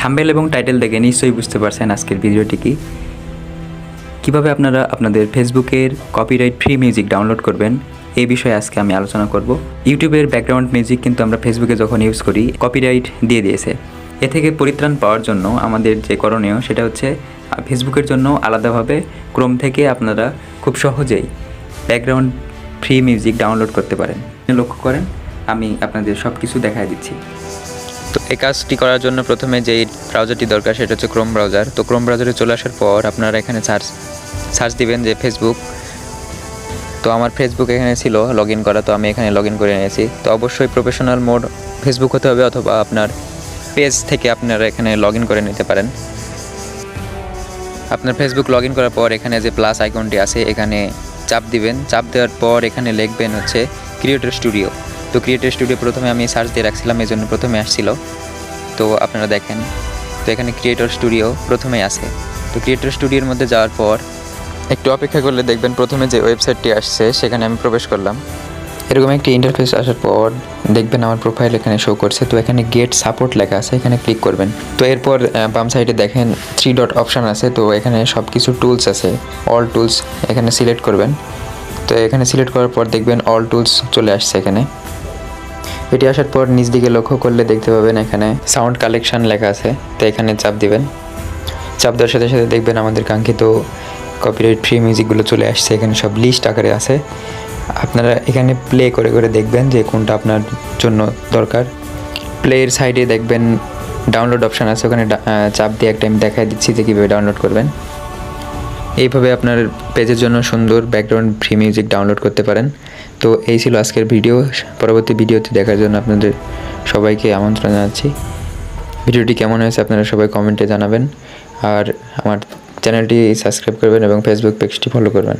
Thumbnail এবং title দেখে নিশ্চয়ই বুঝতে পারছেন আজকের ভিডিওটি কি। কীভাবে আপনারা আপনাদের ফেসবুকের কপিরাইট ফ্রি মিউজিক ডাউনলোড করবেন এই বিষয়ে আজকে আমি আলোচনা করব। ইউটিউবের ব্যাকগ্রাউন্ড মিউজিক কিন্তু আমরা ফেসবুকে যখন ইউজ করি কপিরাইট দিয়ে দিয়েছে। এ থেকে পরিত্রাণ পাওয়ার জন্য আমাদের যে করণীয়, সেটা হচ্ছে ফেসবুকের জন্য আলাদাভাবে ক্রোম থেকে আপনারা খুব সহজেই ব্যাকগ্রাউন্ড ফ্রি মিউজিক ডাউনলোড করতে পারেন। লক্ষ্য করেন, আমি আপনাদের সব কিছু দেখাই দিচ্ছি। এই কাজটি করার জন্য প্রথমে যে ব্রাউজারটি দরকার সেটা হচ্ছে ক্রোম ব্রাউজার তো ক্রোম ব্রাউজারে চলে আসার পর আপনারা এখানে সার্চ সার্চ দিবেন যে ফেসবুক তো আমার ফেসবুক এখানে ছিল লগ করা, তো আমি এখানে লগ করে নিয়েছি। তো অবশ্যই প্রফেশনাল মোড ফেসবুক হতে হবে অথবা আপনার পেজ থেকে আপনারা এখানে লগ করে নিতে পারেন। আপনার ফেসবুক লগ করার পর এখানে যে প্লাস আইকনটি আছে, এখানে চাপ দিবেন। চাপ দেওয়ার পর এখানে লিখবেন হচ্ছে ক্রিয়েটর স্টুডিও তো ক্রিয়েটর স্টুডিও প্রথমে আমি সার্চ দিয়ে রাখছিলাম, এই জন্য প্রথমে আসছিল। তো আপনারা দেখেন, তো এখানে ক্রিয়েটর স্টুডিও প্রথমেই আছে। তো ক্রিয়েটর স্টুডিওর মধ্যে যাওয়ার পর একটু অপেক্ষা করলে দেখবেন প্রথমে যে ওয়েবসাইটটি আসছে, সেখানে আমি প্রবেশ করলাম। এরকম একটি ইন্টারফেস আসার পর দেখবেন আমার প্রোফাইল এখানে শো করছে। তো এখানে গেট সাপোর্ট লেখা আছে, এখানে ক্লিক করবেন। তো এরপর বাম সাইডে দেখেন থ্রি ডট অপশান আছে। তো এখানে সব কিছু টুলস আছে অল টুলস এখানে সিলেক্ট করবেন। তো এখানে সিলেক্ট করার পর দেখবেন অল টুলস চলে আসছে এখানে। এটি আসার পর নিচ দিকে লক্ষ্য করলে দেখতে পাবেন এখানে সাউন্ড কালেকশন লেখা আছে। তো এখানে চাপ দিবেন। চাপ দেওয়ার সাথে সাথে দেখবেন আমাদের কাঙ্ক্ষিত কপিরাইট ফ্রি মিউজিকগুলো চলে আসছে। এখানে সব লিস্ট আকারে আছে। আপনারা এখানে প্লে করে করে দেখবেন যে কোনটা আপনার জন্য দরকার। প্লেয়ের সাইডে দেখবেন ডাউনলোড অপশান আছে। ওখানে চাপ দিয়ে একটা আমি দেখাই দিচ্ছি যে কীভাবে ডাউনলোড করবেন। এইভাবে আপনার পেজের জন্য সুন্দর ব্যাকগ্রাউন্ড ফ্রি মিউজিক ডাউনলোড করতে পারেন। তো এই ছিল আজকের ভিডিও। পরবর্তী ভিডিওতে দেখার জন্য আপনাদের সবাইকে আমন্ত্রণ জানাচ্ছি। ভিডিওটি কেমন হয়েছে আপনারা সবাই কমেন্টে জানাবেন। আর আমার চ্যানেলটি সাবস্ক্রাইব করবেন এবং ফেসবুক পেজটি ফলো করবেন।